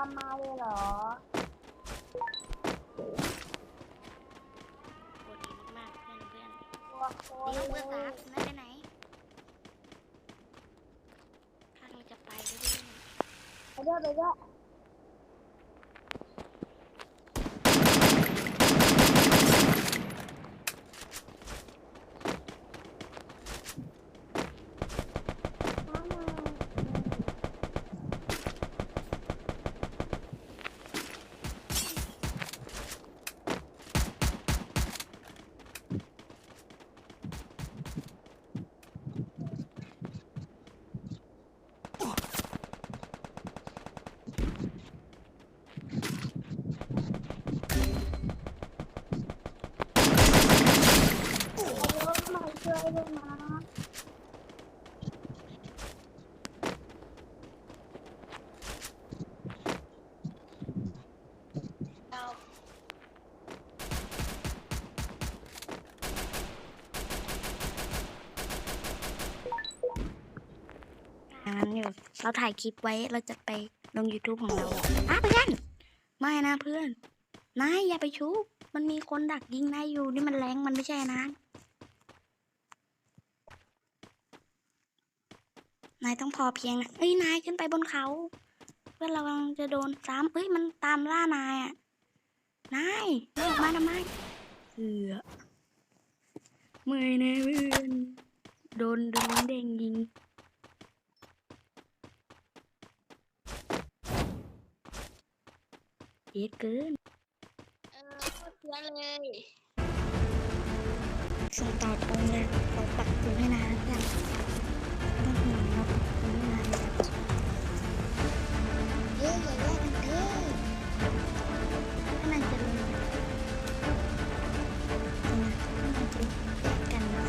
รตามมาเลยเหรอโคตรดีมากๆเพื่อนเพื่อนตัวโคเดี๋ยวเลเบอร์ยสามไม่ไปไหนข้างจะไปด้วยไปด้วยไปด้วยน้ำมัน เอารถมาช่วยด้วยนะ เรา อย่างนั้นอยู่ เราถ่ายคลิปไว้เราจะไปลง YouTube ของเราอะเพื่อน ไม่นะเพื่อน นายอย่าไปชุบ มันมีคนดักยิงนายอยู่นี่มันแรงมันไม่ใช่นะ นายต้องพอเพียงนะเอ้ยนายขึ้นไปบนเขา เพื่อนเรากำลังจะโดนซ้ำเอ้ยมันตามล่านายอะ นายนายออกมาทำไมเสือเมื่อยนะเพื่อน โดนโดนเด้งยิง เยอะเกิน เออโคตรเยอะเลยส่งต่อตรงเลยเราปักปืนให้นายแล้วกันไม่ต้องห่วงเราปักปืนให้นายแล้วเยอะอย่าแยกกันเด้อถ้านายจะลงนะถ้านายจะแยกกันนะ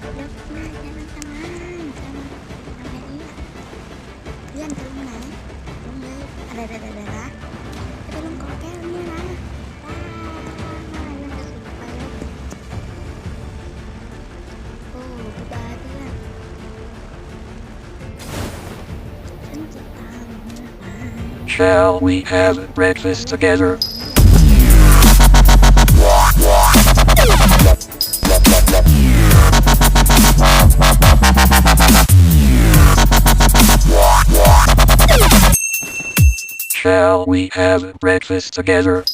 แล้วนายจะนั่งทำไมจะมาอะไรเนี่ยเพื่อนจะลงไหนลงเลยอะไรเดี๋ยวเดี๋ยวเดี๋ยวนะจะ Shall we have breakfast together? Shall we have breakfast together?